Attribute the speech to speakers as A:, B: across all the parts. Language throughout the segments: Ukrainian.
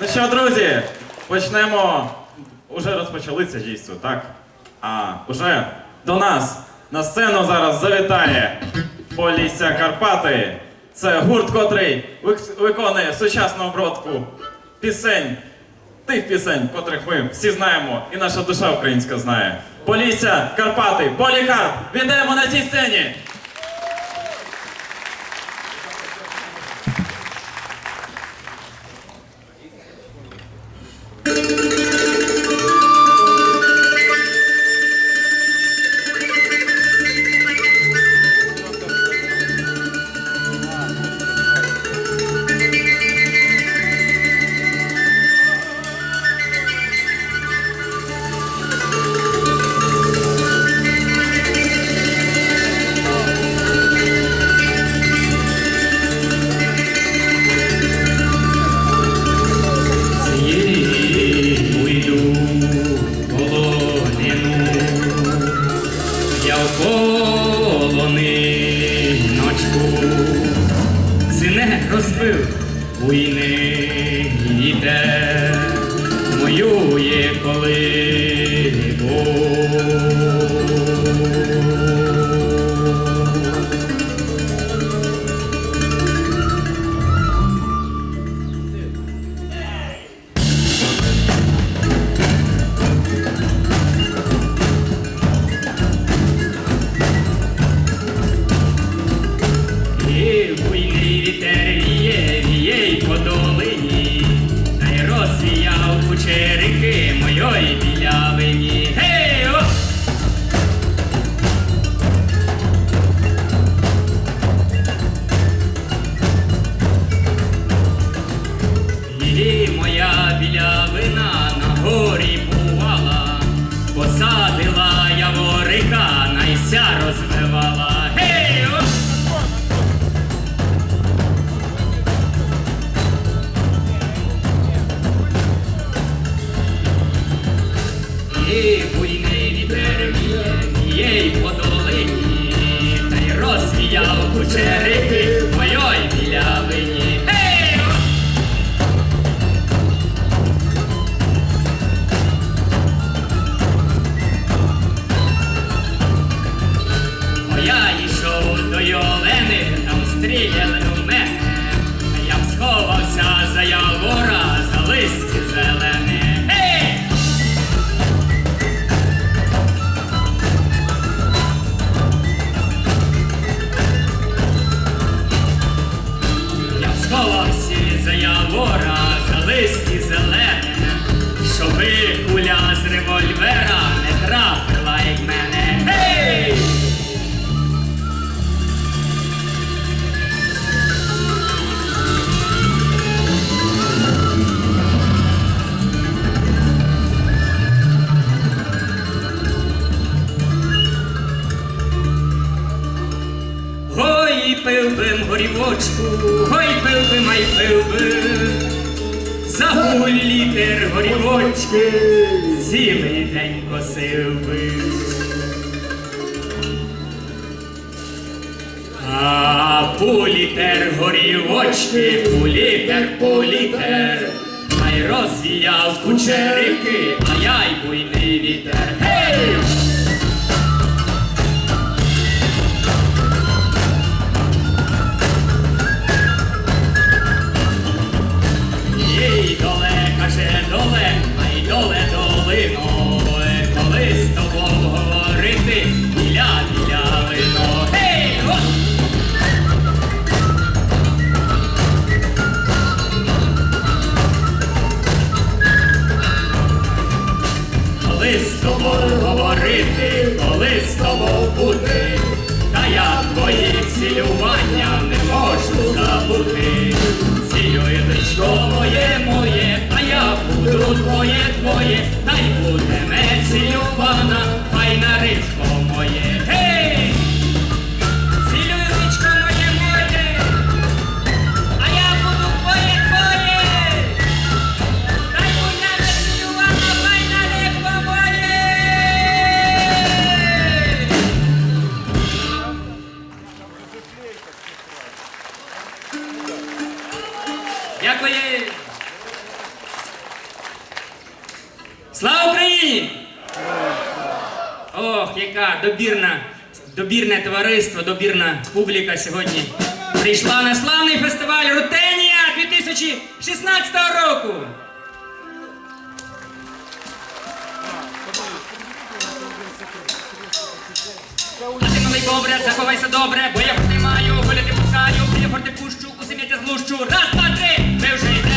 A: Ну що, друзі, почнемо. Уже розпочали це дійство, так? А уже до нас на сцену зараз завітає Полісся Карпати. Це гурт, котрий виконує сучасну обродку пісень, тих пісень, котрих ми всі знаємо, і наша душа українська знає. Полісся Карпати, Полікарп, вітаємо на цій сцені!
B: Holy. Ой, пил би, май пил би, загуль літер горівочки, цілий день косив би. А політер горівочки, пулітер, політер, хай розвіяв кучерики, а я й буйний вітер. товариство, добірна публіка сьогодні прийшла на славний фестиваль Рутенія 2016 року. ти малий добре, заховайся добре, бо я приймаю, гуляти пускаю, біля форти пущу, у сім'я злущу. Раз, два, три, ми вже.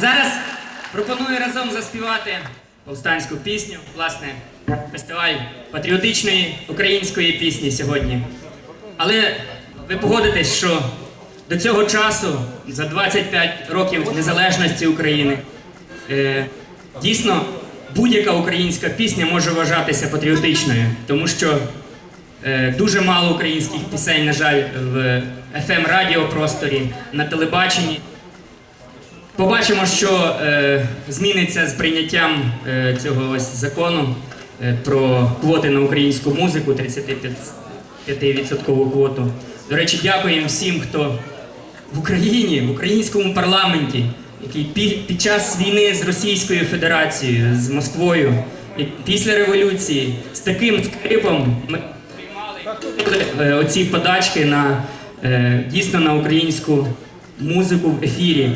B: Зараз пропоную разом заспівати повстанську пісню, власне, фестиваль патріотичної української пісні сьогодні. Але ви погодитесь, що до цього часу, за 25 років незалежності України, е, дійсно будь-яка українська пісня може вважатися патріотичною, тому що е, дуже мало українських пісень, на жаль, в fm радіопросторі на телебаченні. Побачимо, що е, зміниться з прийняттям е, цього ось закону е, про квоти на українську музику, 35% квоту. До речі, дякуємо всім, хто в Україні, в українському парламенті, який пі- під час війни з Російською Федерацією, з Москвою, і після революції з таким скрипом ми приймали е, оці подачки на е, дійсно на українську музику в ефірі.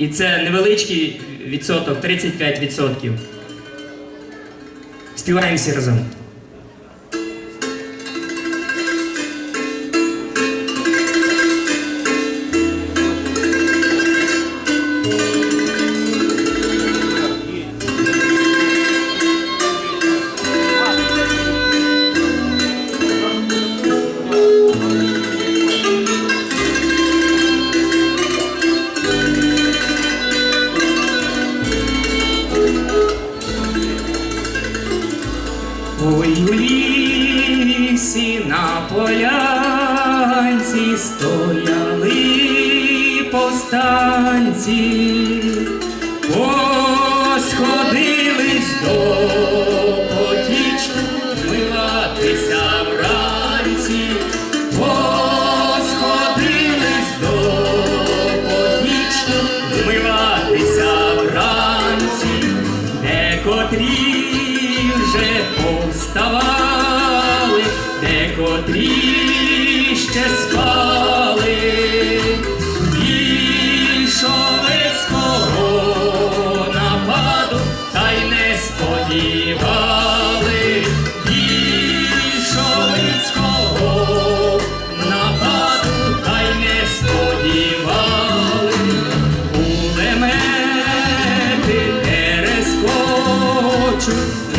B: І це невеличкий відсоток, 35%. Співаємо всі разом. truth.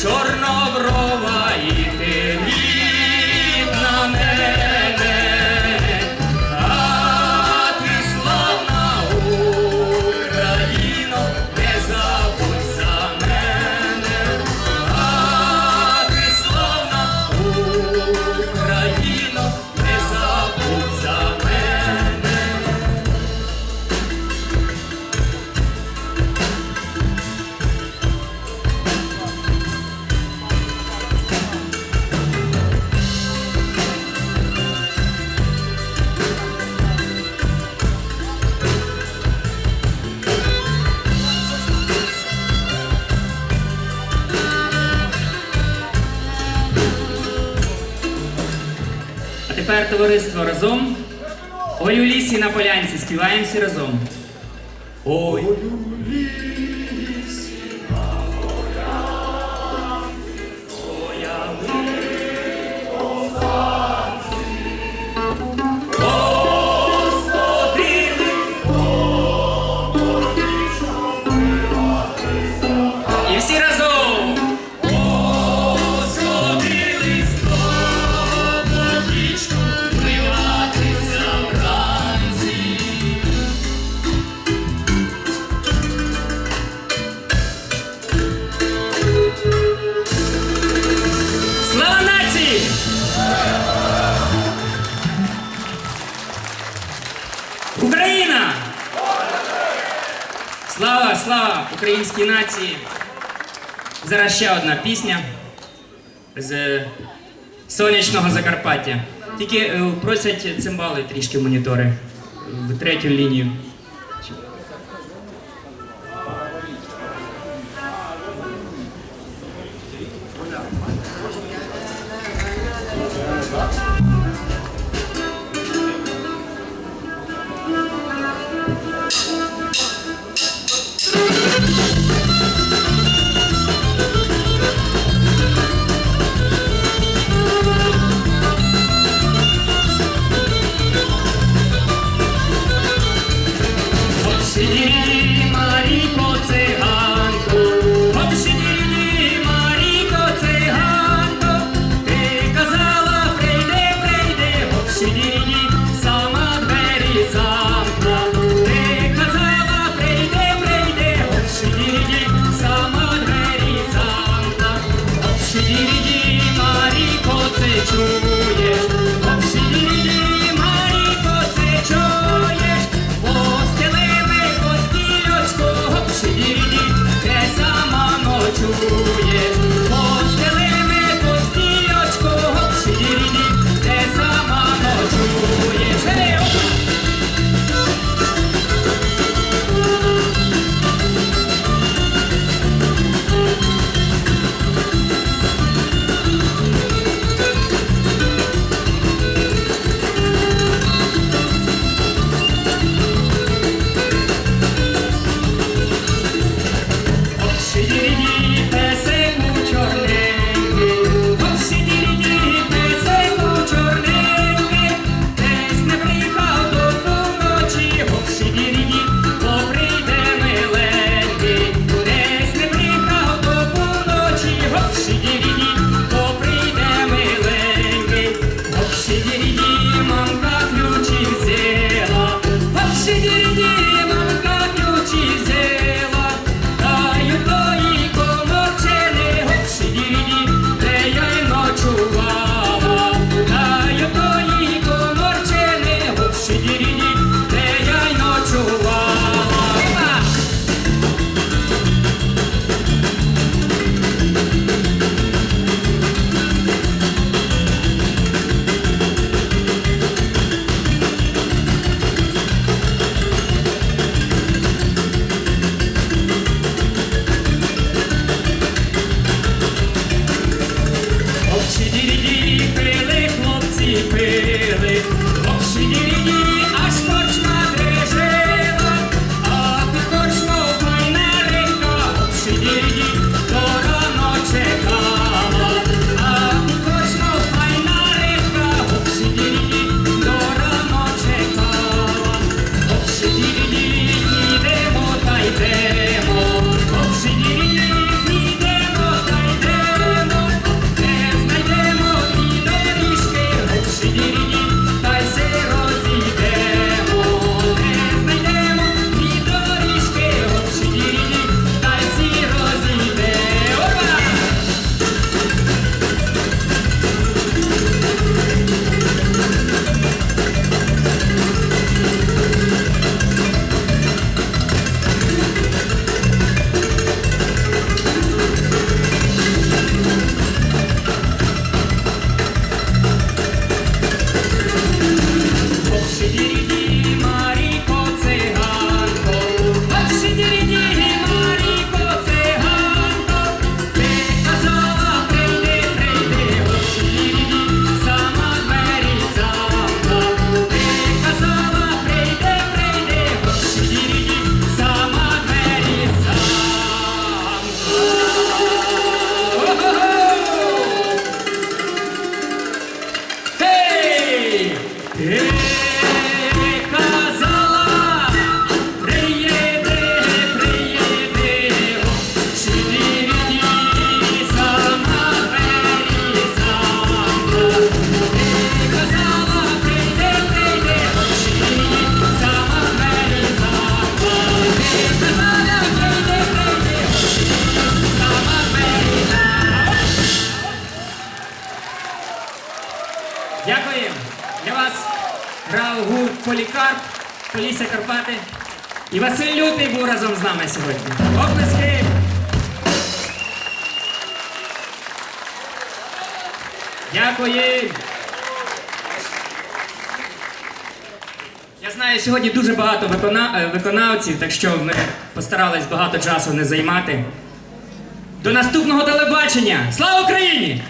B: чорно, тепер товариство разом. Ой у лісі на полянці співаємо всі разом. Ой. українській нації. Зараз ще одна пісня з сонячного Закарпаття. Тільки е, просять цимбали трішки монітори в третю лінію. Кривбас, грав гурт Полікарп, Полісся Карпати. І Василь Лютий був разом з нами сьогодні. Оплески! Дякую! Я знаю, сьогодні дуже багато викона... Е, виконавців, так що ми постарались багато часу не займати. До наступного телебачення! Слава Україні!